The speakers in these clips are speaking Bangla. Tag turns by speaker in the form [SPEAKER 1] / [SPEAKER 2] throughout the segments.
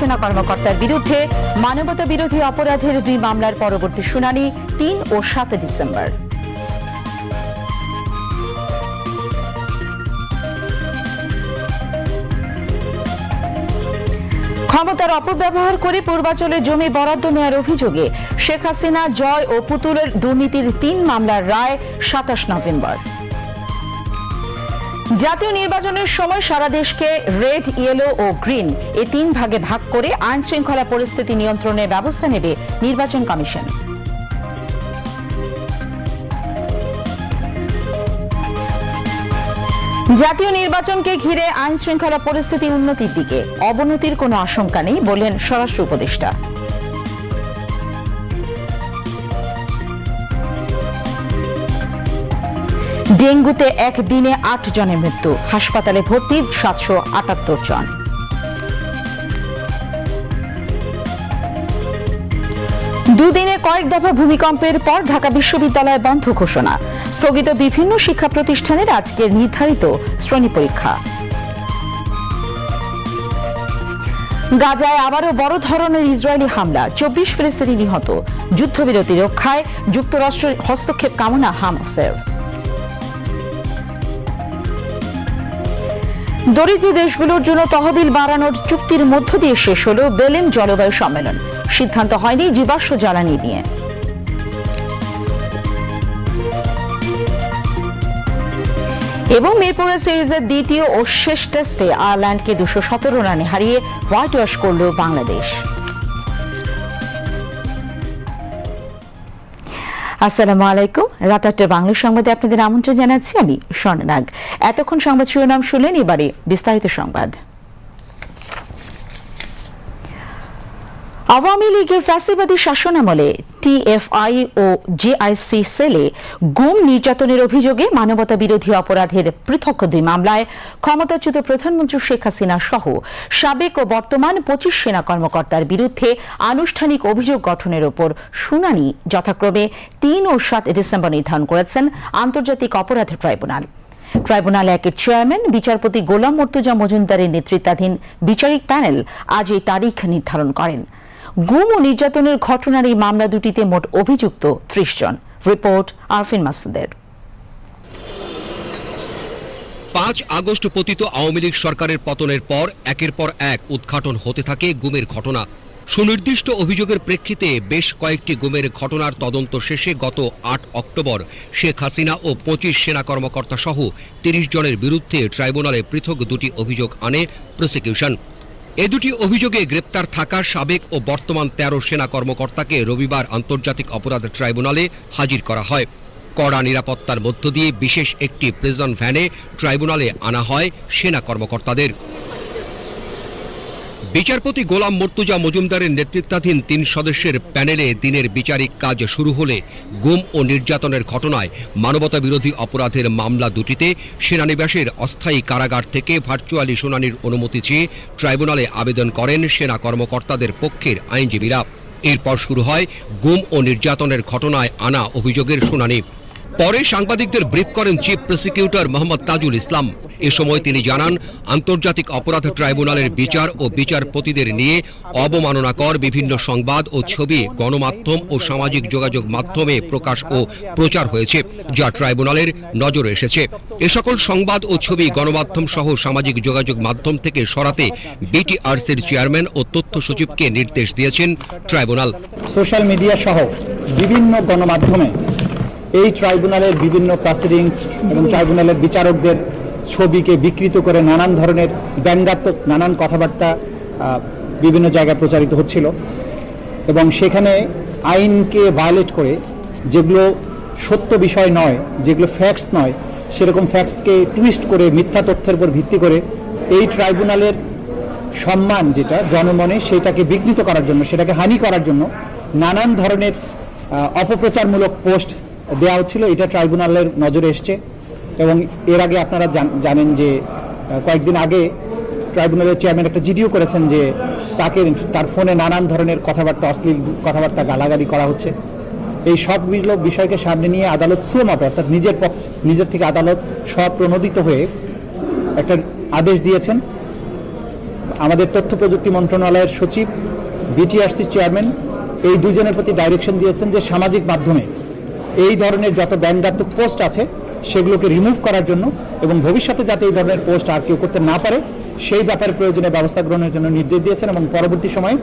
[SPEAKER 1] সেনা কর্মকর্তার বিরুদ্ধে মানবতা বিরোধী অপরাধের দুই মামলার পরবর্তী শুনানি তিন ও সাত ডিসেম্বর ক্ষমতার অপব্যবহার করে পূর্বাচলে জমি বরাদ্দ নেওয়ার অভিযোগে শেখ হাসিনা জয় ও পুতুলের দুর্নীতির তিন মামলার রায় সাতাশ নভেম্বর জাতীয় নির্বাচনের সময় সারা দেশকে রেড ইয়েলো ও গ্রিন এ তিন ভাগে ভাগ করে আইন শৃঙ্খলা পরিস্থিতি নিয়ন্ত্রণের ব্যবস্থা নেবে নির্বাচন কমিশন জাতীয় নির্বাচনকে ঘিরে আইন শৃঙ্খলা পরিস্থিতি উন্নতির দিকে অবনতির কোনো আশঙ্কা নেই বললেন স্বরাষ্ট্র উপদেষ্টা ডেঙ্গুতে একদিনে আট জনের মৃত্যু হাসপাতালে ভর্তি সাতশো আটাত্তর জন দুদিনে কয়েক দফা ভূমিকম্পের পর ঢাকা বিশ্ববিদ্যালয় বন্ধ ঘোষণা স্থগিত বিভিন্ন শিক্ষা প্রতিষ্ঠানের আজকের নির্ধারিত শ্রেণী পরীক্ষা গাজায় আবারও বড় ধরনের ইসরায়েলি হামলা চব্বিশ ফিলিস্তিনি নিহত যুদ্ধবিরতি রক্ষায় যুক্তরাষ্ট্রের হস্তক্ষেপ কামনা হামাসের দরিদ্র দেশগুলোর জন্য তহবিল বাড়ানোর চুক্তির মধ্য দিয়ে শেষ হল বেলেন জলবায়ু সম্মেলন সিদ্ধান্ত হয়নি জীবাশ্ম জ্বালানি নিয়ে এবং মেপুরে সিরিজের দ্বিতীয় ও শেষ টেস্টে আয়ারল্যান্ডকে দুশো সতেরো রানে হারিয়ে হোয়াইট ওয়াশ করল বাংলাদেশ আসসালামু আলাইকুম রাত আটটা বাংলা সংবাদে আপনাদের আমন্ত্রণ জানাচ্ছি আমি স্বর্ণনাগ এতক্ষণ সংবাদ শিরোনাম শুনলেন এবারে বিস্তারিত সংবাদ আওয়ামী লীগের ফ্যাসিবাদী শাসনামলে টিএফআই ও জেআইসি সেলে গুম নির্যাতনের অভিযোগে মানবতা বিরোধী অপরাধের পৃথক দুই মামলায় ক্ষমতাচ্যুত প্রধানমন্ত্রী শেখ হাসিনা সহ সাবেক ও বর্তমান পঁচিশ সেনা কর্মকর্তার বিরুদ্ধে আনুষ্ঠানিক অভিযোগ গঠনের ওপর শুনানি যথাক্রমে তিন ও সাত ডিসেম্বর নির্ধারণ করেছেন আন্তর্জাতিক অপরাধ ট্রাইব্যুনাল ট্রাইব্যুনাল একের চেয়ারম্যান বিচারপতি গোলাম মর্তুজা মজুমদারের নেতৃত্বাধীন বিচারিক প্যানেল আজ এই তারিখ নির্ধারণ করেন গুম ও নির্যাতনের ঘটনার এই মামলা দুটিতে মোট অভিযুক্ত ত্রিশ জন রিপোর্ট আরফিন মাসুদের
[SPEAKER 2] পাঁচ আগস্ট পতিত আওয়ামী লীগ সরকারের পতনের পর একের পর এক উদ্ঘাটন হতে থাকে গুমের ঘটনা সুনির্দিষ্ট অভিযোগের প্রেক্ষিতে বেশ কয়েকটি গুমের ঘটনার তদন্ত শেষে গত আট অক্টোবর শেখ হাসিনা ও পঁচিশ সেনা কর্মকর্তা সহ তিরিশ জনের বিরুদ্ধে ট্রাইব্যুনালে পৃথক দুটি অভিযোগ আনে প্রসিকিউশন এ দুটি অভিযোগে গ্রেপ্তার থাকা সাবেক ও বর্তমান তেরো সেনা কর্মকর্তাকে রবিবার আন্তর্জাতিক অপরাধ ট্রাইব্যুনালে হাজির করা হয় কড়া নিরাপত্তার মধ্য দিয়ে বিশেষ একটি প্রিজন ভ্যানে ট্রাইব্যুনালে আনা হয় সেনা কর্মকর্তাদের বিচারপতি গোলাম মর্তুজা মজুমদারের নেতৃত্বাধীন তিন সদস্যের প্যানেলে দিনের বিচারিক কাজ শুরু হলে গুম ও নির্যাতনের ঘটনায় মানবতা বিরোধী অপরাধের মামলা দুটিতে সেনানিবাসের অস্থায়ী কারাগার থেকে ভার্চুয়ালি শুনানির অনুমতি চেয়ে ট্রাইব্যুনালে আবেদন করেন সেনা কর্মকর্তাদের পক্ষের আইনজীবীরা এরপর শুরু হয় গুম ও নির্যাতনের ঘটনায় আনা অভিযোগের শুনানি পরে সাংবাদিকদের ব্রিফ করেন চিফ প্রসিকিউটর মোহাম্মদ তাজুল ইসলাম এ সময় তিনি জানান আন্তর্জাতিক অপরাধ ট্রাইব্যুনালের বিচার ও বিচারপতিদের নিয়ে অবমাননাকর বিভিন্ন সংবাদ ও ছবি গণমাধ্যম ও সামাজিক যোগাযোগ মাধ্যমে প্রকাশ ও প্রচার হয়েছে যা ট্রাইব্যুনালের নজরে এসেছে এ সকল সংবাদ ও ছবি গণমাধ্যম সহ সামাজিক যোগাযোগ মাধ্যম থেকে সরাতে বিটিআরসির চেয়ারম্যান ও তথ্য সচিবকে নির্দেশ দিয়েছেন
[SPEAKER 3] ট্রাইব্যুনাল সোশ্যাল মিডিয়া সহ বিভিন্ন গণমাধ্যমে এই ট্রাইব্যুনালের বিভিন্ন প্রসিডিংস এবং ট্রাইব্যুনালের বিচারকদের ছবিকে বিকৃত করে নানান ধরনের ব্যঙ্গাত্মক নানান কথাবার্তা বিভিন্ন জায়গায় প্রচারিত হচ্ছিল এবং সেখানে আইনকে ভায়োলেট করে যেগুলো সত্য বিষয় নয় যেগুলো ফ্যাক্টস নয় সেরকম ফ্যাক্টসকে টুইস্ট করে মিথ্যা তথ্যের উপর ভিত্তি করে এই ট্রাইব্যুনালের সম্মান যেটা জনমনে সেটাকে বিঘ্নিত করার জন্য সেটাকে হানি করার জন্য নানান ধরনের অপপ্রচারমূলক পোস্ট দেওয়া হচ্ছিল এটা ট্রাইব্যুনালের নজরে এসছে এবং এর আগে আপনারা জানেন যে কয়েকদিন আগে ট্রাইব্যুনালের চেয়ারম্যান একটা জিডিও করেছেন যে তাকে তার ফোনে নানান ধরনের কথাবার্তা অশ্লীল কথাবার্তা গালাগালি করা হচ্ছে এই সব বিষয়কে সামনে নিয়ে আদালত সুমাপে অর্থাৎ নিজের নিজের থেকে আদালত স্বপ্রণোদিত হয়ে একটা আদেশ দিয়েছেন আমাদের তথ্য প্রযুক্তি মন্ত্রণালয়ের সচিব বিটিআরসি চেয়ারম্যান এই দুজনের প্রতি ডাইরেকশন দিয়েছেন যে সামাজিক মাধ্যমে এই ধরনের যত ব্যঙ্গাত্মক পোস্ট আছে সেগুলোকে রিমুভ করার জন্য এবং ভবিষ্যতে যাতে এই ধরনের পোস্ট আর কেউ করতে না পারে সেই ব্যাপারে প্রয়োজনীয় ব্যবস্থা গ্রহণের জন্য নির্দেশ দিয়েছেন এবং পরবর্তী সময়ে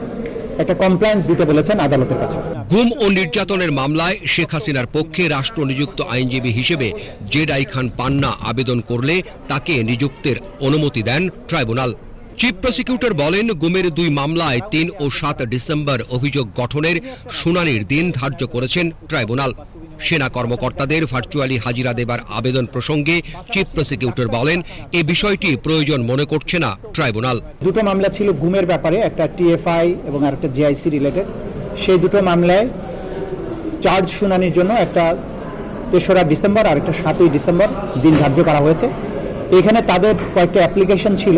[SPEAKER 3] একটা কমপ্লায়েন্স দিতে বলেছেন আদালতের
[SPEAKER 2] কাছে গুম ও নির্যাতনের মামলায় শেখ হাসিনার পক্ষে রাষ্ট্র নিযুক্ত আইনজীবী হিসেবে জেড আই খান পান্না আবেদন করলে তাকে নিযুক্তের অনুমতি দেন ট্রাইব্যুনাল চিফ প্রসিকিউটর বলেন গুমের দুই মামলায় তিন ও সাত ডিসেম্বর অভিযোগ গঠনের শুনানির দিন ধার্য করেছেন ট্রাইব্যুনাল সেনা কর্মকর্তাদের ভার্চুয়ালি হাজিরা দেবার আবেদন প্রসঙ্গে চিফ প্রসিকিউটর বলেন এ বিষয়টি প্রয়োজন মনে করছে না ট্রাইব্যুনাল
[SPEAKER 3] দুটো মামলা ছিল গুমের ব্যাপারে একটা টিএফআই এবং আরেকটা জিআইসি রিলেটেড সেই দুটো মামলায় চার্জ শুনানির জন্য একটা তেসরা ডিসেম্বর আর একটা সাতই ডিসেম্বর দিন ধার্য করা হয়েছে এখানে তাদের কয়েকটা অ্যাপ্লিকেশন ছিল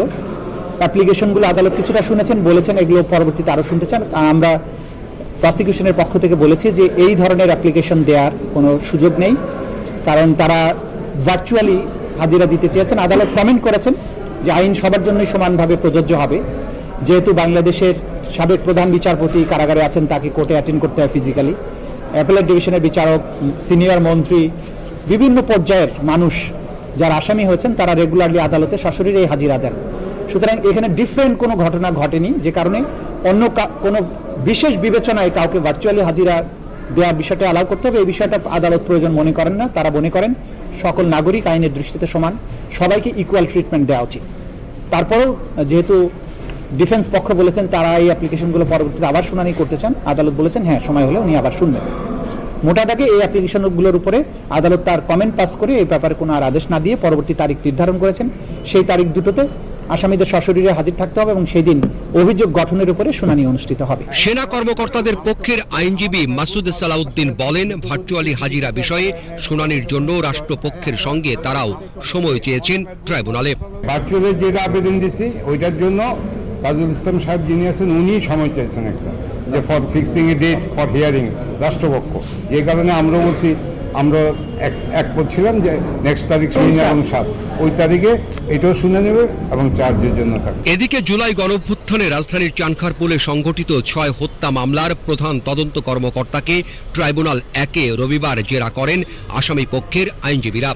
[SPEAKER 3] অ্যাপ্লিকেশনগুলো আদালত কিছুটা শুনেছেন বলেছেন এগুলো পরবর্তীতে আরও শুনতে চান আমরা প্রসিকিউশনের পক্ষ থেকে বলেছি যে এই ধরনের অ্যাপ্লিকেশন দেওয়ার কোনো সুযোগ নেই কারণ তারা ভার্চুয়ালি হাজিরা দিতে চেয়েছেন আদালত কমেন্ট করেছেন যে আইন সবার জন্যই সমানভাবে প্রযোজ্য হবে যেহেতু বাংলাদেশের সাবেক প্রধান বিচারপতি কারাগারে আছেন তাকে কোর্টে অ্যাটেন্ড করতে হয় ফিজিক্যালি অ্যাপেলেট ডিভিশনের বিচারক সিনিয়র মন্ত্রী বিভিন্ন পর্যায়ের মানুষ যারা আসামি হয়েছেন তারা রেগুলারলি আদালতে শাশুড়ির এই হাজিরা দেন সুতরাং এখানে ডিফারেন্ট কোনো ঘটনা ঘটেনি যে কারণে অন্য কোনো বিশেষ বিবেচনায় কাউকে ভার্চুয়ালি হাজিরা দেওয়ার বিষয়টা অ্যালাউ করতে হবে এই বিষয়টা আদালত প্রয়োজন মনে করেন না তারা মনে করেন সকল নাগরিক আইনের দৃষ্টিতে সমান সবাইকে ইকুয়াল ট্রিটমেন্ট দেওয়া উচিত তারপরেও যেহেতু ডিফেন্স পক্ষ বলেছেন তারা এই অ্যাপ্লিকেশনগুলো পরবর্তীতে আবার শুনানি করতে চান আদালত বলেছেন হ্যাঁ সময় হলে উনি আবার শুনবেন মোটা দাগে এই অ্যাপ্লিকেশনগুলোর উপরে আদালত তার কমেন্ট পাস করে এই ব্যাপারে কোনো আর আদেশ না দিয়ে পরবর্তী তারিখ নির্ধারণ করেছেন সেই তারিখ দুটোতে আসামিদের সশরীরে হাজির থাকতে হবে এবং সেদিন অভিযোগ গঠনের উপরে শুনানি অনুষ্ঠিত
[SPEAKER 2] হবে সেনা কর্মকর্তাদের পক্ষের আইনজীবী মাসুদ সালাউদ্দিন বলেন ভার্চুয়ালি হাজিরা বিষয়ে শুনানির জন্য রাষ্ট্রপক্ষের সঙ্গে তারাও সময় চেয়েছেন
[SPEAKER 4] ট্রাইব্যুনালে ভার্চুয়ালি যেটা আবেদন দিছি ওইটার জন্য তাজুল ইসলাম সাহেব যিনি আছেন উনি সময় চেয়েছেন একটা যে for fixing a date for hearing রাষ্ট্রপক্ষ যে কারণে আমরা বলছি আমরা এক এক করছিলাম যে নেক্সট তারিখ শূন্য এবং সাত ওই তারিখে এটাও শুনে নেবে এবং
[SPEAKER 2] চার্জের জন্য থাকবে এদিকে জুলাই গণভ্যুত্থানে রাজধানীর চানখারপুলে সংগঠিত ছয় হত্যা মামলার প্রধান তদন্ত কর্মকর্তাকে ট্রাইব্যুনাল একে রবিবার জেরা করেন আসামি পক্ষের আইনজীবীরা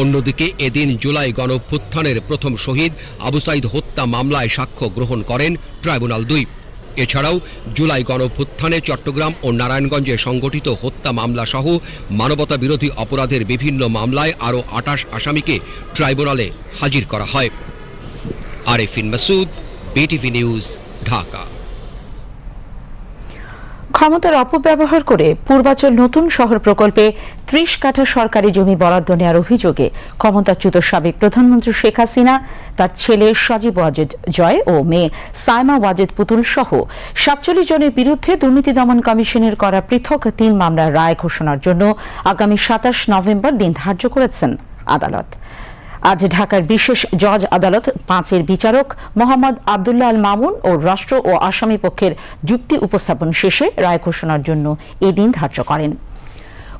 [SPEAKER 2] অন্যদিকে এদিন জুলাই গণভ্যুত্থানের প্রথম শহীদ আবু সাইদ হত্যা মামলায় সাক্ষ্য গ্রহণ করেন ট্রাইব্যুনাল দুই এছাড়াও জুলাই গণভুত্থানে চট্টগ্রাম ও নারায়ণগঞ্জে সংগঠিত হত্যা মামলাসহ মানবতা বিরোধী অপরাধের বিভিন্ন মামলায় আরও আটাশ আসামিকে ট্রাইব্যুনালে হাজির করা হয় আরেফিন মাসুদ বিটিভি নিউজ ঢাকা
[SPEAKER 1] ক্ষমতার অপব্যবহার করে পূর্বাচল নতুন শহর প্রকল্পে ত্রিশ কাঠা সরকারি জমি বরাদ্দ নেওয়ার অভিযোগে ক্ষমতাচ্যুত সাবেক প্রধানমন্ত্রী শেখ হাসিনা তার ছেলে সজীব ওয়াজেদ জয় ও মেয়ে সায়মা ওয়াজেদ পুতুল সহ সাতচল্লিশ জনের বিরুদ্ধে দুর্নীতি দমন কমিশনের করা পৃথক তিন মামলার রায় ঘোষণার জন্য আগামী সাতাশ নভেম্বর দিন ধার্য করেছেন আদালত আজ ঢাকার বিশেষ জজ আদালত পাঁচের বিচারক মোহাম্মদ আবদুল্লাহ আল মামুন ও রাষ্ট্র ও আসামি পক্ষের যুক্তি উপস্থাপন শেষে রায় ঘোষণার জন্য এদিন ধার্য করেন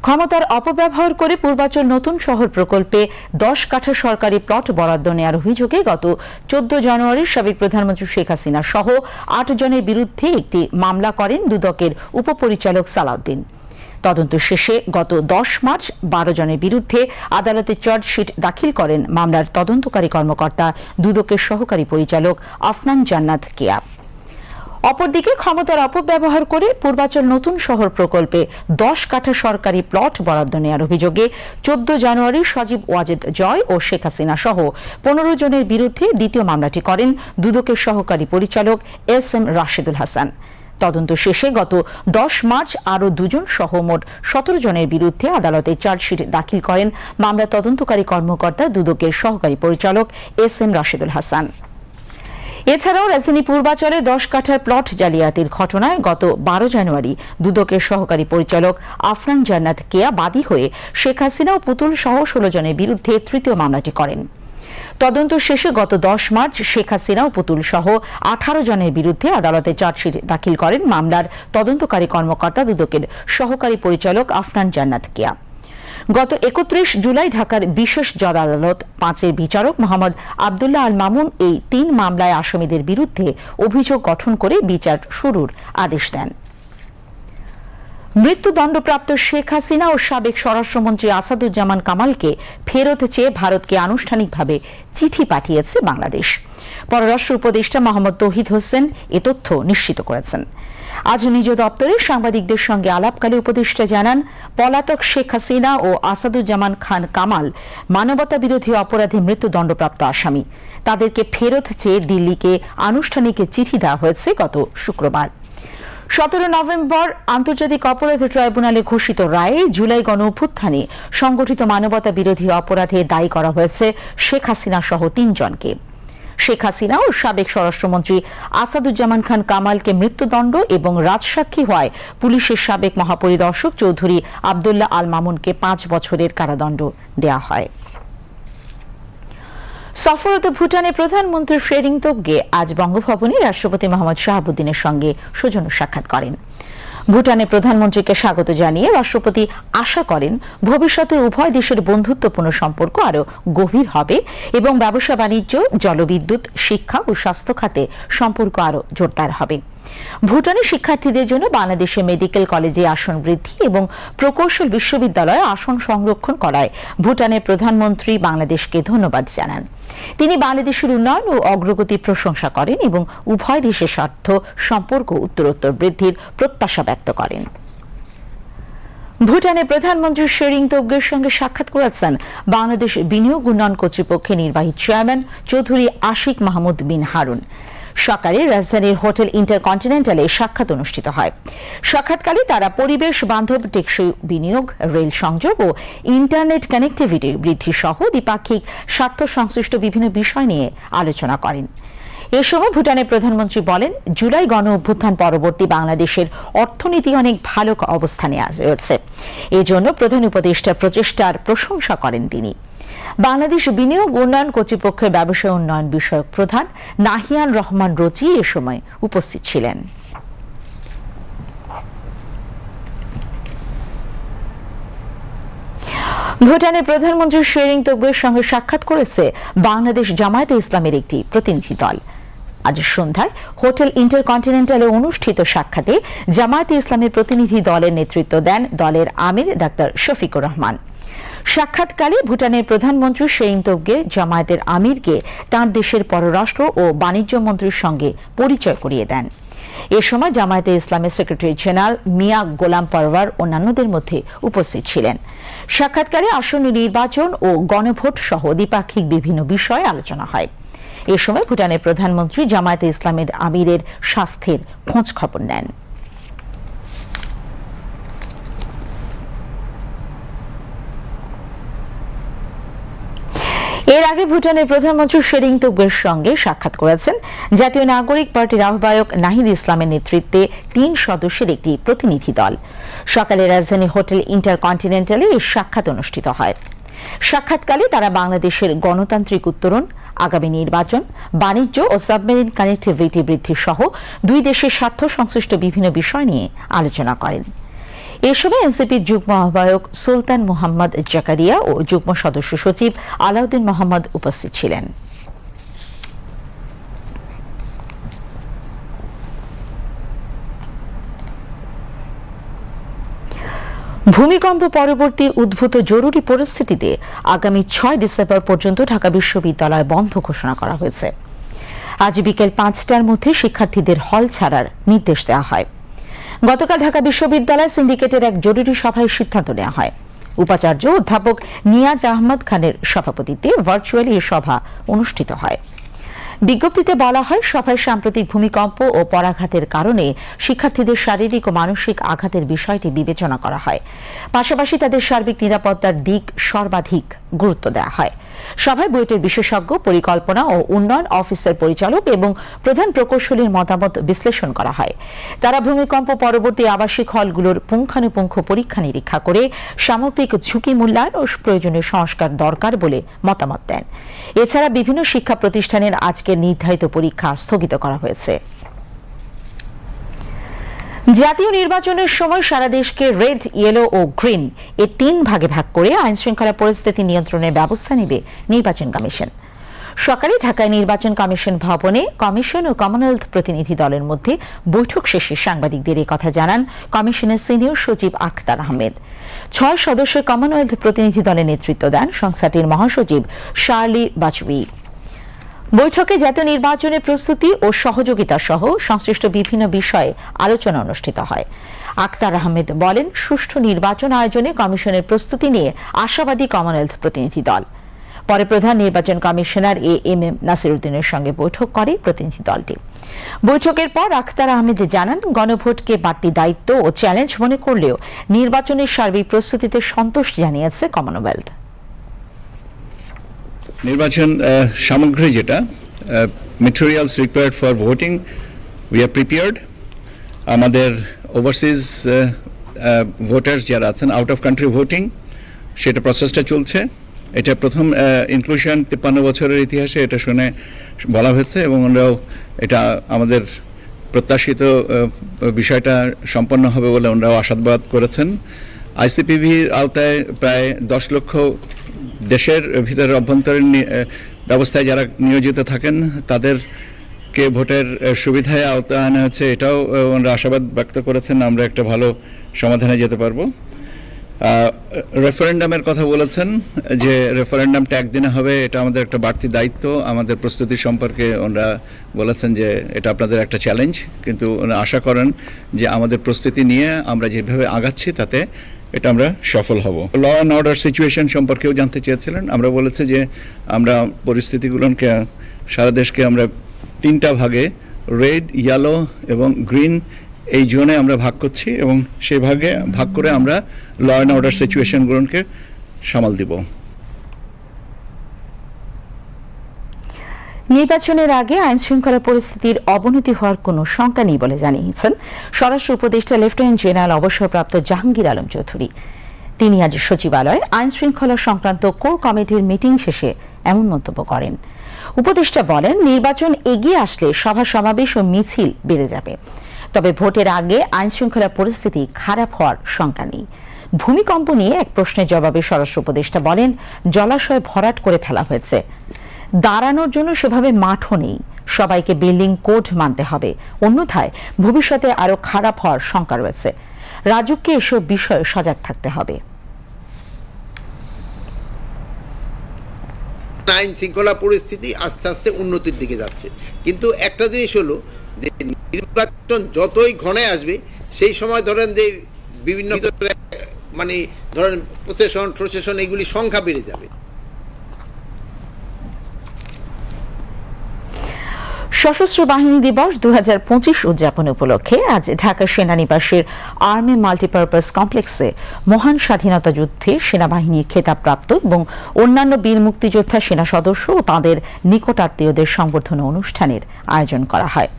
[SPEAKER 1] ক্ষমতার অপব্যবহার করে পূর্বাচল নতুন শহর প্রকল্পে দশ কাঠা সরকারি প্লট বরাদ্দ নেওয়ার অভিযোগে গত চোদ্দ জানুয়ারি সাবেক প্রধানমন্ত্রী শেখ হাসিনা সহ আট জনের বিরুদ্ধে একটি মামলা করেন দুদকের উপপরিচালক সালাউদ্দিন তদন্ত শেষে গত দশ মার্চ বারো জনের বিরুদ্ধে আদালতে চার্জশিট দাখিল করেন মামলার তদন্তকারী কর্মকর্তা দুদকের সহকারী পরিচালক আফনান জান্নাত কিয়া অপরদিকে ক্ষমতার অপব্যবহার করে পূর্বাচল নতুন শহর প্রকল্পে দশ কাঠা সরকারি প্লট বরাদ্দ নেওয়ার অভিযোগে চোদ্দ জানুয়ারি সজীব ওয়াজেদ জয় ও শেখ হাসিনা সহ পনেরো জনের বিরুদ্ধে দ্বিতীয় মামলাটি করেন দুদকের সহকারী পরিচালক এস এম রাশেদুল হাসান তদন্ত শেষে গত দশ মার্চ আরও দুজন সহ মোট সতেরো জনের বিরুদ্ধে আদালতে চার্জশিট দাখিল করেন মামলা তদন্তকারী কর্মকর্তা দুদকের সহকারী পরিচালক এস এম রাশেদুল হাসান এছাড়াও রাজধানী পূর্বাচলে দশ কাঠার প্লট জালিয়াতির ঘটনায় গত বারো জানুয়ারি দুদকের সহকারী পরিচালক আফরান জান্নাত কেয়া বাদী হয়ে শেখ হাসিনা ও পুতুল সহ ষোলো জনের বিরুদ্ধে তৃতীয় মামলাটি করেন তদন্ত শেষে গত দশ মার্চ শেখ হাসিনা ও পুতুল সহ আঠারো জনের বিরুদ্ধে আদালতে চার্জশিট দাখিল করেন মামলার তদন্তকারী কর্মকর্তা দুদকের সহকারী পরিচালক আফনান জান্নাত কিয়া গত একত্রিশ জুলাই ঢাকার বিশেষ জজ আদালত পাঁচের বিচারক মোহাম্মদ আবদুল্লাহ আল মামুন এই তিন মামলায় আসামিদের বিরুদ্ধে অভিযোগ গঠন করে বিচার শুরুর আদেশ দেন মৃত্যুদণ্ডপ্রাপ্ত শেখ হাসিনা ও সাবেক স্বরাষ্ট্রমন্ত্রী আসাদুজ্জামান কামালকে ফেরত চেয়ে ভারতকে আনুষ্ঠানিকভাবে চিঠি পাঠিয়েছে বাংলাদেশ পররাষ্ট্র উপদেষ্টা মোহাম্মদ তহিদ হোসেন এ তথ্য নিশ্চিত করেছেন আজ নিজ দপ্তরে সাংবাদিকদের সঙ্গে আলাপকালে উপদেষ্টা জানান পলাতক শেখ হাসিনা ও আসাদুজ্জামান খান কামাল মানবতা বিরোধী অপরাধে মৃত্যুদণ্ডপ্রাপ্ত আসামি তাদেরকে ফেরত চেয়ে দিল্লিকে আনুষ্ঠানিক চিঠি দেওয়া হয়েছে গত শুক্রবার সতেরো নভেম্বর আন্তর্জাতিক অপরাধ ট্রাইব্যুনালে ঘোষিত রায়ে জুলাই গণ অভ্যুত্থানে সংগঠিত মানবতা বিরোধী অপরাধে দায়ী করা হয়েছে শেখ হাসিনা সহ তিনজনকে শেখ হাসিনা ও সাবেক স্বরাষ্ট্রমন্ত্রী আসাদুজ্জামান খান কামালকে মৃত্যুদণ্ড এবং রাজসাক্ষী হওয়ায় পুলিশের সাবেক মহাপরিদর্শক চৌধুরী আবদুল্লাহ আল মামুনকে পাঁচ বছরের কারাদণ্ড দেয়া হয় সফরত ভুটানের প্রধানমন্ত্রী শেরিং তোপগে আজ বঙ্গভবনে রাষ্ট্রপতি মোহাম্মদ শাহাবুদ্দিনের সঙ্গে সৌজন্য সাক্ষাৎ করেন ভুটানের প্রধানমন্ত্রীকে স্বাগত জানিয়ে রাষ্ট্রপতি আশা করেন ভবিষ্যতে উভয় দেশের বন্ধুত্বপূর্ণ সম্পর্ক আরও গভীর হবে এবং ব্যবসা বাণিজ্য জলবিদ্যুৎ শিক্ষা ও স্বাস্থ্য খাতে সম্পর্ক আরও জোরদার হবে ভুটানের শিক্ষার্থীদের জন্য বাংলাদেশে মেডিকেল কলেজে আসন বৃদ্ধি এবং প্রকৌশল বিশ্ববিদ্যালয়ে আসন সংরক্ষণ করায় ভুটানের প্রধানমন্ত্রী বাংলাদেশকে ধন্যবাদ জানান তিনি বাংলাদেশের উন্নয়ন ও অগ্রগতি প্রশংসা করেন এবং উভয় দেশের স্বার্থ সম্পর্ক উত্তরোত্তর বৃদ্ধির প্রত্যাশা ব্যক্ত করেন ভুটানের প্রধানমন্ত্রী শেরিং তোবগের সঙ্গে সাক্ষাৎ করেছেন বাংলাদেশ বিনিয়োগ উন্নয়ন কর্তৃপক্ষের নির্বাহী চেয়ারম্যান চৌধুরী আশিক মাহমুদ বিন হারুন সকালে রাজধানীর হোটেল ইন্টারকন্টিনেন্টালে সাক্ষাৎ অনুষ্ঠিত হয় সাক্ষাৎকালে তারা পরিবেশ বান্ধব টেকসই বিনিয়োগ রেল সংযোগ ও ইন্টারনেট কানেক্টিভিটি বৃদ্ধি সহ দ্বিপাক্ষিক স্বার্থ সংশ্লিষ্ট বিভিন্ন বিষয় নিয়ে আলোচনা করেন এ সময় ভুটানের প্রধানমন্ত্রী বলেন জুলাই গণ অভ্যুত্থান পরবর্তী বাংলাদেশের অর্থনীতি অনেক ভালো অবস্থানে রয়েছে এজন্য প্রধান উপদেষ্টার প্রচেষ্টার প্রশংসা করেন তিনি বাংলাদেশ বিনিয়োগ উন্নয়ন কর্তৃপক্ষের ব্যবসায় উন্নয়ন বিষয়ক প্রধান নাহিয়ান রহমান রোজি এ সময় উপস্থিত ছিলেন ভুটানের প্রধানমন্ত্রী শেরিং তোগের সঙ্গে সাক্ষাৎ করেছে বাংলাদেশ জামায়াতে ইসলামের একটি প্রতিনিধি দল আজ সন্ধ্যায় হোটেল ইন্টারকন্টিনেন্টালে অনুষ্ঠিত সাক্ষাতে জামায়াতে ইসলামের প্রতিনিধি দলের নেতৃত্ব দেন দলের আমির ডাক্তার শফিকুর রহমান সাক্ষাৎকালে ভুটানের প্রধানমন্ত্রী শেইন তোবগে জামায়াতের আমিরকে তাঁর দেশের পররাষ্ট্র ও বাণিজ্য মন্ত্রীর সঙ্গে পরিচয় করিয়ে দেন এ সময় জামায়াতে ইসলামের সেক্রেটারি জেনারেল মিয়া গোলাম পারওয়ার অন্যান্যদের মধ্যে উপস্থিত ছিলেন সাক্ষাৎকারে আসন্ন নির্বাচন ও গণভোট সহ দ্বিপাক্ষিক বিভিন্ন বিষয়ে আলোচনা হয় এ সময় ভুটানের প্রধানমন্ত্রী জামায়াতে ইসলামের আমিরের স্বাস্থ্যের খোঁজ খবর নেন এর আগে ভুটানের প্রধানমন্ত্রী শেরিং তুবের সঙ্গে সাক্ষাৎ করেছেন জাতীয় নাগরিক পার্টির আহ্বায়ক নাহিদ ইসলামের নেতৃত্বে তিন সদস্যের একটি প্রতিনিধি দল সকালে রাজধানী হোটেল ইন্টারকন্টিনেন্টালে এই সাক্ষাৎ অনুষ্ঠিত হয় সাক্ষাৎকালে তারা বাংলাদেশের গণতান্ত্রিক উত্তরণ আগামী নির্বাচন বাণিজ্য ও সাবমেরিন কানেক্টিভিটি বৃদ্ধি সহ দুই দেশের স্বার্থ সংশ্লিষ্ট বিভিন্ন বিষয় নিয়ে আলোচনা করেন এ সময় এনসিপির যুগ্ম আহ্বায়ক সুলতান মোহাম্মদ জাকারিয়া ও যুগ্ম সদস্য সচিব আলাউদ্দিন মোহাম্মদ উপস্থিত ছিলেন ভূমিকম্প পরবর্তী উদ্ভূত জরুরি পরিস্থিতিতে আগামী ছয় ডিসেম্বর পর্যন্ত ঢাকা বিশ্ববিদ্যালয় বন্ধ ঘোষণা করা হয়েছে আজ বিকেল পাঁচটার মধ্যে শিক্ষার্থীদের হল ছাড়ার নির্দেশ দেওয়া হয় গতকাল ঢাকা বিশ্ববিদ্যালয় সিন্ডিকেটের এক জরুরি সভায় সিদ্ধান্ত নেওয়া হয় উপাচার্য অধ্যাপক নিয়াজ আহমদ খানের সভাপতিত্বে ভার্চুয়ালি এ সভা অনুষ্ঠিত হয় বিজ্ঞপ্তিতে বলা হয় সভায় সাম্প্রতিক ভূমিকম্প ও পরাঘাতের কারণে শিক্ষার্থীদের শারীরিক ও মানসিক আঘাতের বিষয়টি বিবেচনা করা হয় পাশাপাশি তাদের সার্বিক নিরাপত্তার দিক সর্বাধিক গুরুত্ব দেওয়া হয় সভায় বুয়েটের বিশেষজ্ঞ পরিকল্পনা ও উন্নয়ন অফিসের পরিচালক এবং প্রধান প্রকৌশলীর মতামত বিশ্লেষণ করা হয় তারা ভূমিকম্প পরবর্তী আবাসিক হলগুলোর পুঙ্খানুপুঙ্খ পরীক্ষা নিরীক্ষা করে সামগ্রিক ঝুঁকি মূল্যায়ন ও প্রয়োজনীয় সংস্কার দরকার বলে মতামত দেন এছাড়া বিভিন্ন শিক্ষা প্রতিষ্ঠানের আজকে নির্ধারিত পরীক্ষা স্থগিত করা হয়েছে জাতীয় নির্বাচনের সময় সারা দেশকে রেড ইয়েলো ও গ্রিন এ তিন ভাগে ভাগ করে আইন শৃঙ্খলা পরিস্থিতি নিয়ন্ত্রণের ব্যবস্থা নেবে নির্বাচন কমিশন সকালে ঢাকায় নির্বাচন কমিশন ভবনে কমিশন ও কমনওয়েলথ প্রতিনিধি দলের মধ্যে বৈঠক শেষে সাংবাদিকদের এই কথা জানান কমিশনের সিনিয়র সচিব আখতার আহমেদ ছয় সদস্য কমনওয়েলথ প্রতিনিধি দলের নেতৃত্ব দেন সংস্থাটির মহাসচিব শার্লি বাজপেয়ী বৈঠকে জাতীয় নির্বাচনের প্রস্তুতি ও সহযোগিতা সহ সংশ্লিষ্ট বিভিন্ন বিষয়ে আলোচনা অনুষ্ঠিত হয় আক্তার আহমেদ বলেন সুষ্ঠু নির্বাচন আয়োজনে কমিশনের প্রস্তুতি নিয়ে আশাবাদী কমনওয়েলথ প্রতিনিধি দল পরে প্রধান নির্বাচন কমিশনার এ এম এম নাসিরুদ্দিনের সঙ্গে বৈঠক করে প্রতিনিধি দলটি বৈঠকের পর আখতার আহমেদ জানান গণভোটকে বাড়তি দায়িত্ব ও চ্যালেঞ্জ মনে করলেও নির্বাচনের সার্বিক প্রস্তুতিতে সন্তোষ জানিয়েছে কমনওয়েলথ
[SPEAKER 5] নির্বাচন সামগ্রী যেটা materials required for voting we are prepared আমাদের ওভারসিজ ভোটার্স যারা আছেন আউট অফ কান্ট্রি ভোটিং সেটা প্রসেসটা চলছে এটা প্রথম ইনক্লুশন তিপ্পান্ন বছরের ইতিহাসে এটা শুনে বলা হয়েছে এবং আমরাও এটা আমাদের প্রত্যাশিত বিষয়টা সম্পন্ন হবে বলে ওনারাও আশাবাদ করেছেন আইসিপিভির আওতায় প্রায় দশ লক্ষ দেশের ভিতরের অভ্যন্তরীণ ব্যবস্থায় যারা নিয়োজিত থাকেন তাদের কে ভোটের সুবিধায় আওতা আনা হচ্ছে এটাও ওনারা আশাবাদ ব্যক্ত করেছেন আমরা একটা ভালো সমাধানে যেতে পারবো রেফারেন্ডামের কথা বলেছেন যে রেফারেন্ডামটা একদিনে হবে এটা আমাদের একটা বাড়তি দায়িত্ব আমাদের প্রস্তুতি সম্পর্কে ওনারা বলেছেন যে এটা আপনাদের একটা চ্যালেঞ্জ কিন্তু আশা করেন যে আমাদের প্রস্তুতি নিয়ে আমরা যেভাবে আগাচ্ছি তাতে এটা আমরা সফল হব ল অ্যান্ড অর্ডার সিচুয়েশন সম্পর্কেও জানতে চেয়েছিলেন আমরা বলেছি যে আমরা পরিস্থিতিগুলোকে সারা দেশকে আমরা তিনটা ভাগে রেড ইয়েলো এবং গ্রিন এই জোনে আমরা ভাগ করছি এবং সেভাগে ভাগে ভাগ করে আমরা ল অ্যান্ড অর্ডার সিচুয়েশনগুলোকে সামাল দিব
[SPEAKER 1] নির্বাচনের আগে আইন শৃঙ্খলা পরিস্থিতির অবনতি হওয়ার কোনো শঙ্কা নেই বলে জানিয়েছেন স্বরাষ্ট্র উপদেষ্টা লেফটেন্যান্ট জেনারেল অবসরপ্রাপ্ত জাহাঙ্গীর আলম চৌধুরী তিনি আজ সচিবালয়ে আইন শৃঙ্খলা সংক্রান্ত কোর কমিটির মিটিং শেষে এমন মন্তব্য করেন উপদেষ্টা বলেন নির্বাচন এগিয়ে আসলে সভা সমাবেশ ও মিছিল বেড়ে যাবে তবে ভোটের আগে আইন শৃঙ্খলা পরিস্থিতি খারাপ হওয়ার শঙ্কা নেই ভূমিকম্প নিয়ে এক প্রশ্নের জবাবে স্বরাষ্ট্র উপদেষ্টা বলেন জলাশয় ভরাট করে ফেলা হয়েছে দাঁড়ানোর জন্য সেভাবে মাঠও নেই সবাইকে বিল্ডিং কোড মানতে হবে অন্যথায় ভবিষ্যতে আরও খারাপ হওয়ার শঙ্কা রয়েছে রাজুককে এসব বিষয়ে সজাগ থাকতে হবে
[SPEAKER 6] আইন শৃঙ্খলা পরিস্থিতি আস্তে আস্তে উন্নতির দিকে যাচ্ছে কিন্তু একটা জিনিস হলো যে নির্বাচন যতই ঘনে আসবে সেই সময় ধরেন যে বিভিন্ন মানে ধরেন প্রসেশন প্রসেশন এগুলি সংখ্যা বেড়ে যাবে
[SPEAKER 1] সশস্ত্র বাহিনী দিবস দু উদযাপন উপলক্ষে আজ ঢাকা সেনানিবাসের আর্মি মাল্টিপারপাস কমপ্লেক্সে মহান স্বাধীনতা যুদ্ধে সেনাবাহিনীর খেতাবপ্রাপ্ত এবং অন্যান্য বীর মুক্তিযোদ্ধা সেনা সদস্য ও তাঁদের নিকটাত্মীয়দের সংবর্ধনা অনুষ্ঠানের আয়োজন করা হয়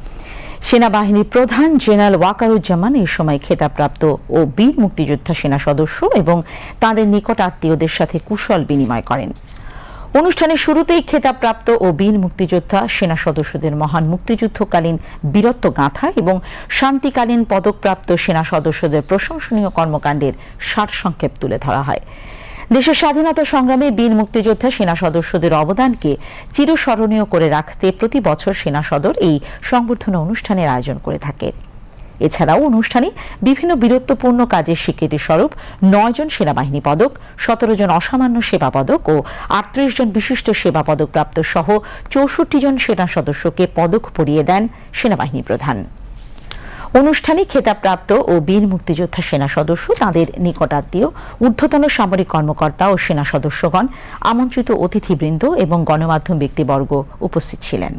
[SPEAKER 1] সেনাবাহিনীর প্রধান জেনারেল ওয়াকারুজ্জামান এই সময় খেতাবপ্রাপ্ত ও বীর মুক্তিযোদ্ধা সেনা সদস্য এবং তাঁদের নিকট আত্মীয়দের সাথে কুশল বিনিময় করেন অনুষ্ঠানে শুরুতেই খেতাবপ্রাপ্ত ও বীর মুক্তিযোদ্ধা সেনা সদস্যদের মহান মুক্তিযুদ্ধকালীন বীরত্ব গাঁথা এবং শান্তিকালীন পদকপ্রাপ্ত সেনা সদস্যদের প্রশংসনীয় কর্মকাণ্ডের সারসংক্ষেপ তুলে ধরা হয় দেশের স্বাধীনতা সংগ্রামে বীর মুক্তিযোদ্ধা সেনা সদস্যদের অবদানকে চিরস্মরণীয় করে রাখতে প্রতি বছর সেনা সদর এই সংবর্ধনা অনুষ্ঠানের আয়োজন করে থাকে এছাড়াও অনুষ্ঠানে বিভিন্ন বীরত্বপূর্ণ কাজের স্বীকৃতি স্বরূপ নয় জন সেনাবাহিনী পদক সতেরো জন অসামান্য সেবা পদক ও আটত্রিশ জন বিশিষ্ট সেবা পদক প্রাপ্ত সহ চৌষট্টি জন সেনা সদস্যকে পদক পরিয়ে দেন সেনাবাহিনী প্রধান অনুষ্ঠানে খেতাবপ্রাপ্ত ও বীর মুক্তিযোদ্ধা সেনা সদস্য তাঁদের নিকটাত্মীয় ঊর্ধ্বতন সামরিক কর্মকর্তা ও সেনা সদস্যগণ আমন্ত্রিত অতিথিবৃন্দ এবং গণমাধ্যম ব্যক্তিবর্গ উপস্থিত ছিলেন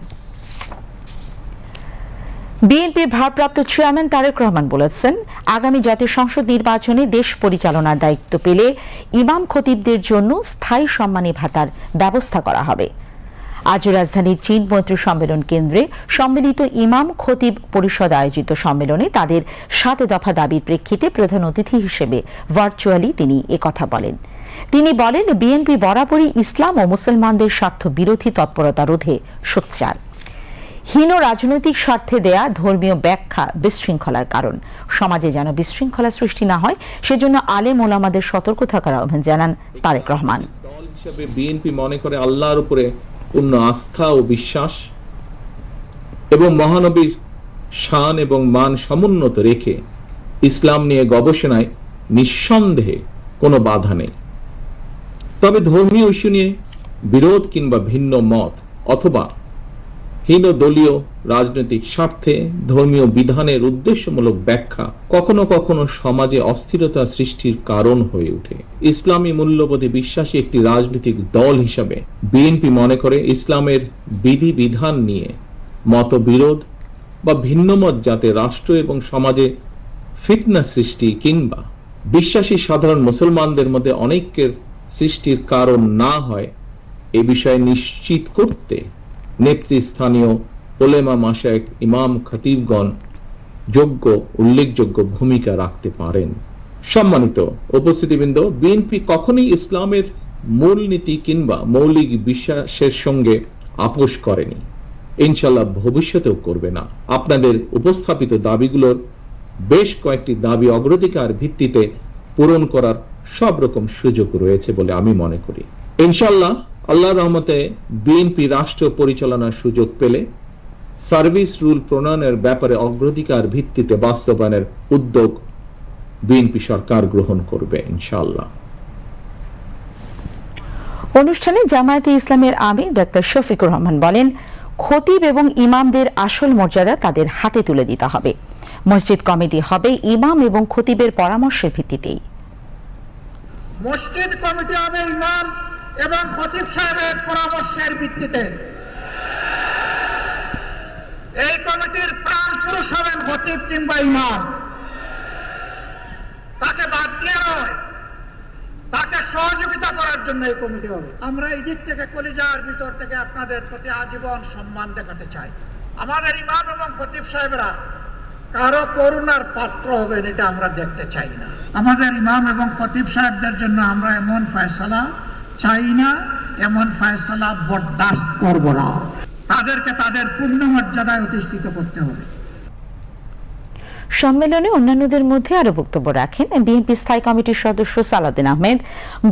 [SPEAKER 1] বিএনপির ভারপ্রাপ্ত চেয়ারম্যান তারেক রহমান বলেছেন আগামী জাতীয় সংসদ নির্বাচনে দেশ পরিচালনার দায়িত্ব পেলে ইমাম খতিবদের জন্য স্থায়ী সম্মানী ভাতার ব্যবস্থা করা হবে আজ রাজধানীর চীন মন্ত্রী সম্মেলন কেন্দ্রে সম্মিলিত ইমাম খতিব পরিষদ আয়োজিত সম্মেলনে তাদের সাত দফা দাবির প্রেক্ষিতে প্রধান অতিথি হিসেবে ভার্চুয়ালি তিনি একথা বলেন তিনি বলেন বিএনপি বরাবরই ইসলাম ও মুসলমানদের স্বার্থ বিরোধী তৎপরতা রোধে সোচ্চার হীন রাজনৈতিক স্বার্থে দেয়া ধর্মীয় ব্যাখ্যা বিশৃঙ্খলার কারণ সমাজে যেন বিশৃঙ্খলা সৃষ্টি না হয় সেজন্য আলে মোলামাদের সতর্ক থাকার আহ্বান জানান
[SPEAKER 7] তারেক রহমান বিএনপি মনে করে আল্লাহর উপরে পূর্ণ আস্থা ও বিশ্বাস এবং মহানবীর শান এবং মান সমুন্নত রেখে ইসলাম নিয়ে গবেষণায় নিঃসন্দেহে কোনো বাধা নেই তবে ধর্মীয় ইস্যু নিয়ে বিরোধ কিংবা ভিন্ন মত অথবা হীন দলীয় রাজনৈতিক স্বার্থে ধর্মীয় বিধানের উদ্দেশ্যমূলক ব্যাখ্যা কখনো কখনো সমাজে অস্থিরতা সৃষ্টির কারণ হয়ে ওঠে ইসলামী মূল্যবোধে বিশ্বাসী একটি রাজনৈতিক দল হিসাবে বিএনপি মনে করে ইসলামের বিধি বিধান নিয়ে মতবিরোধ বা ভিন্নমত যাতে রাষ্ট্র এবং সমাজে ফিতনা সৃষ্টি কিংবা বিশ্বাসী সাধারণ মুসলমানদের মধ্যে অনেকের সৃষ্টির কারণ না হয় এ বিষয়ে নিশ্চিত করতে নেতৃস্থানীয় ওলেমা মাসায়ক ইমাম খতিবগণ যোগ্য উল্লেখযোগ্য ভূমিকা রাখতে পারেন সম্মানিত উপস্থিতিবৃন্দ বিএনপি কখনই ইসলামের মূলনীতি কিংবা মৌলিক বিশ্বাসের সঙ্গে আপোষ করেনি ইনশাল্লাহ ভবিষ্যতেও করবে না আপনাদের উপস্থাপিত দাবিগুলোর বেশ কয়েকটি দাবি অগ্রাধিকার ভিত্তিতে পূরণ করার সব রকম সুযোগ রয়েছে বলে আমি মনে করি ইনশাল্লাহ আল্লাহ রহমতে বিএনপি রাষ্ট্র পরিচালনার সুযোগ পেলে সার্ভিস রুল প্রণয়নের ব্যাপারে অগ্রাধিকার ভিত্তিতে বাস্তবায়নের উদ্যোগ বিএনপি সরকার গ্রহণ করবে ইনশাল্লাহ
[SPEAKER 1] অনুষ্ঠানে জামায়াতে ইসলামের আমির ডাক্তার শফিকুর রহমান বলেন খতিব এবং ইমামদের আসল মর্যাদা তাদের হাতে তুলে দিতে হবে মসজিদ কমিটি হবে ইমাম এবং খতিবের পরামর্শের ভিত্তিতেই
[SPEAKER 8] মসজিদ কমিটি হবে ইমাম এবং খতিব সাহেবের পরামর্শের ভিত্তিতে এই কমিটির প্রাণ পুরুষ হবেন খতিব কিংবা ইমাম তাকে বাদ দেওয়া হয় তাকে সহযোগিতা করার জন্য এই কমিটি হবে আমরা এই দিক থেকে কলিজার ভিতর থেকে আপনাদের প্রতি আজীবন সম্মান দেখাতে চাই আমাদের ইমাম এবং খতিব সাহেবরা কারো করুণার পাত্র হবেন এটা আমরা দেখতে চাই না আমাদের ইমাম এবং খতিব সাহেবদের জন্য আমরা এমন ফয়সলা চাই না এমন ফয়সলা বরদাস্ত করব না তাদেরকে তাদের পূর্ণ মর্যাদায় অধিষ্ঠিত করতে হবে
[SPEAKER 1] সম্মেলনে অন্যান্যদের মধ্যে আরো বক্তব্য রাখেন বিএনপি স্থায়ী কমিটির সদস্য সালাদিন আহমেদ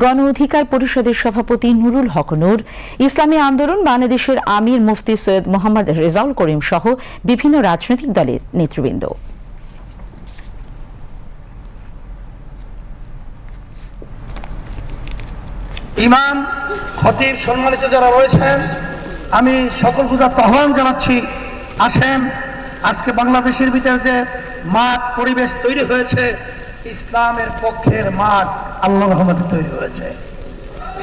[SPEAKER 1] গণ অধিকার পরিষদের সভাপতি নুরুল হক নূর ইসলামী আন্দোলন বাংলাদেশের আমির মুফতি সৈয়দ মোহাম্মদ রেজাউল করিম সহ বিভিন্ন রাজনৈতিক দলের নেতৃবৃন্দ
[SPEAKER 9] ইমাম খতিব সম্মানিত যারা রয়েছেন আমি সকল পূজা তহবান জানাচ্ছি আসেন আজকে বাংলাদেশের ভিতরে যে মাঠ পরিবেশ তৈরি হয়েছে ইসলামের পক্ষের মাঠ আল্লাহ রহমতে তৈরি হয়েছে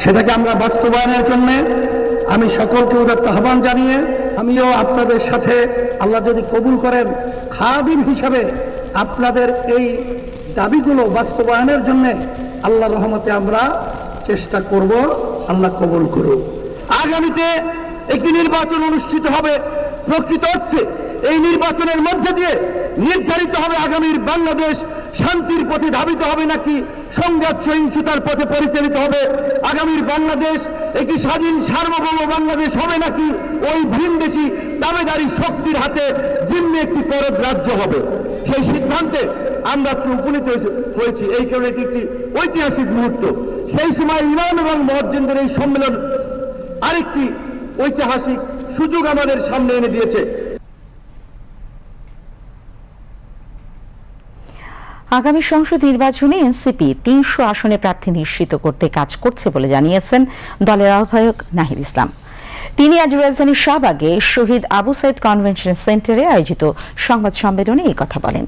[SPEAKER 9] সেটাকে আমরা বাস্তবায়নের জন্য আমি সকলকে উদাত্ত আহ্বান জানিয়ে আমিও আপনাদের সাথে আল্লাহ যদি কবুল করেন খাদিম হিসাবে আপনাদের এই দাবিগুলো বাস্তবায়নের জন্য আল্লাহ রহমতে আমরা চেষ্টা করব আল্লাহ কবল করুক আগামীতে একটি নির্বাচন অনুষ্ঠিত হবে প্রকৃত অর্থে এই নির্বাচনের মধ্যে দিয়ে নির্ধারিত হবে আগামীর বাংলাদেশ শান্তির পথে ধাবিত হবে নাকি সংঘাত সহিংসতার পথে পরিচালিত হবে আগামীর বাংলাদেশ একটি স্বাধীন সার্বভৌম বাংলাদেশ হবে নাকি ওই ভিনদেশি দাবেদারি শক্তির হাতে জিম্মে একটি পরব রাজ্য হবে সেই সিদ্ধান্তে আমরা আজকে উপনীত হয়েছি এই কারণে এটি একটি ঐতিহাসিক মুহূর্ত সেই সময় ইমাম এবং মহাজ্জিনদের এই সম্মেলন আরেকটি ঐতিহাসিক সুযোগ আমাদের সামনে এনে দিয়েছে
[SPEAKER 1] আগামী সংসদ নির্বাচনে এনসিপি তিনশো আসনে প্রার্থী নিশ্চিত করতে কাজ করছে বলে জানিয়েছেন দলের আহ্বায়ক নাহিদ ইসলাম তিনি আজ রাজধানীর শাহবাগে শহীদ আবু সাইদ কনভেনশন সেন্টারে আয়োজিত সংবাদ সম্মেলনে এই কথা বলেন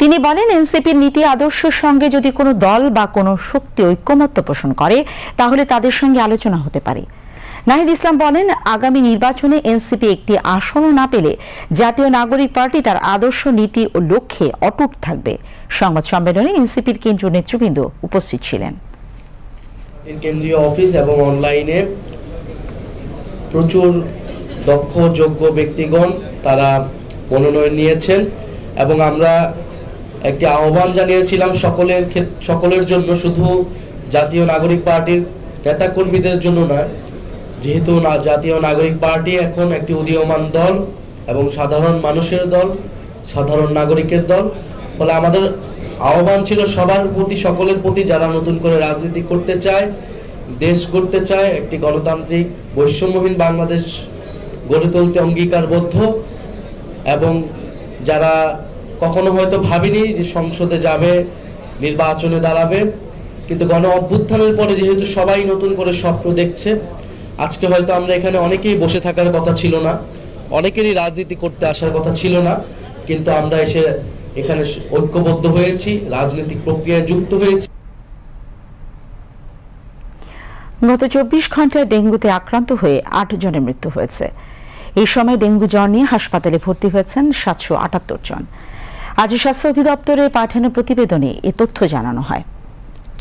[SPEAKER 1] তিনি বলেন এনসিপির নীতি আদর্শের সঙ্গে যদি কোনো দল বা কোনো শক্তি ঐক্যমত্য পোষণ করে তাহলে তাদের সঙ্গে আলোচনা হতে পারে নাহিদ ইসলাম বলেন আগামী নির্বাচনে এনসিপি একটি আসনও না পেলে জাতীয় নাগরিক পার্টি তার আদর্শ নীতি ও লক্ষ্যে অটুট থাকবে সংবাদ সম্মেলনে এনসিপির কেন্দ্রীয় নেতৃবৃন্দ উপস্থিত ছিলেন
[SPEAKER 10] কেন্দ্রীয় অফিস এবং অনলাইনে প্রচুর দক্ষ যোগ্য ব্যক্তিগণ তারা মনোনয়ন নিয়েছেন এবং আমরা একটি আহ্বান জানিয়েছিলাম সকলের সকলের জন্য শুধু জাতীয় নাগরিক পার্টির নেতাকর্মীদের জন্য নয় যেহেতু না জাতীয় নাগরিক পার্টি এখন একটি উদীয়মান দল এবং সাধারণ মানুষের দল সাধারণ নাগরিকের দল ফলে আমাদের আহ্বান ছিল সবার প্রতি সকলের প্রতি যারা নতুন করে রাজনীতি করতে চায় দেশ করতে চায় একটি গণতান্ত্রিক বৈষম্যহীন বাংলাদেশ গড়ে তুলতে অঙ্গীকারবদ্ধ এবং যারা কখনো হয়তো ভাবেনি যে সংসদে যাবে নির্বাচনে দাঁড়াবে কিন্তু গণ অভ্যুত্থানের পরে যেহেতু সবাই নতুন করে স্বপ্ন দেখছে আজকে হয়তো আমরা এখানে অনেকেই বসে থাকার কথা ছিল না অনেকেরই রাজনীতি করতে আসার কথা ছিল না কিন্তু আমরা এসে এখানে ঐক্যবদ্ধ হয়েছি রাজনৈতিক প্রক্রিয়ায় যুক্ত হয়েছি
[SPEAKER 1] গত চব্বিশ ঘন্টায় ডেঙ্গুতে আক্রান্ত হয়ে আট জনের মৃত্যু হয়েছে এই সময় ডেঙ্গু জ্বর নিয়ে হাসপাতালে ভর্তি হয়েছেন সাতশো আটাত্তর জন আজ স্বাস্থ্য অধিদপ্তরের পাঠানো প্রতিবেদনে এ তথ্য জানানো হয়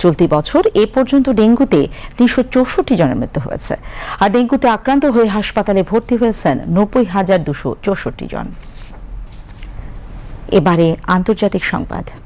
[SPEAKER 1] চলতি বছর এ পর্যন্ত ডেঙ্গুতে তিনশো চৌষট্টি জনের মৃত্যু হয়েছে আর ডেঙ্গুতে আক্রান্ত হয়ে হাসপাতালে ভর্তি হয়েছেন নব্বই হাজার দুশো চৌষট্টি জন এবারে আন্তর্জাতিক সংবাদ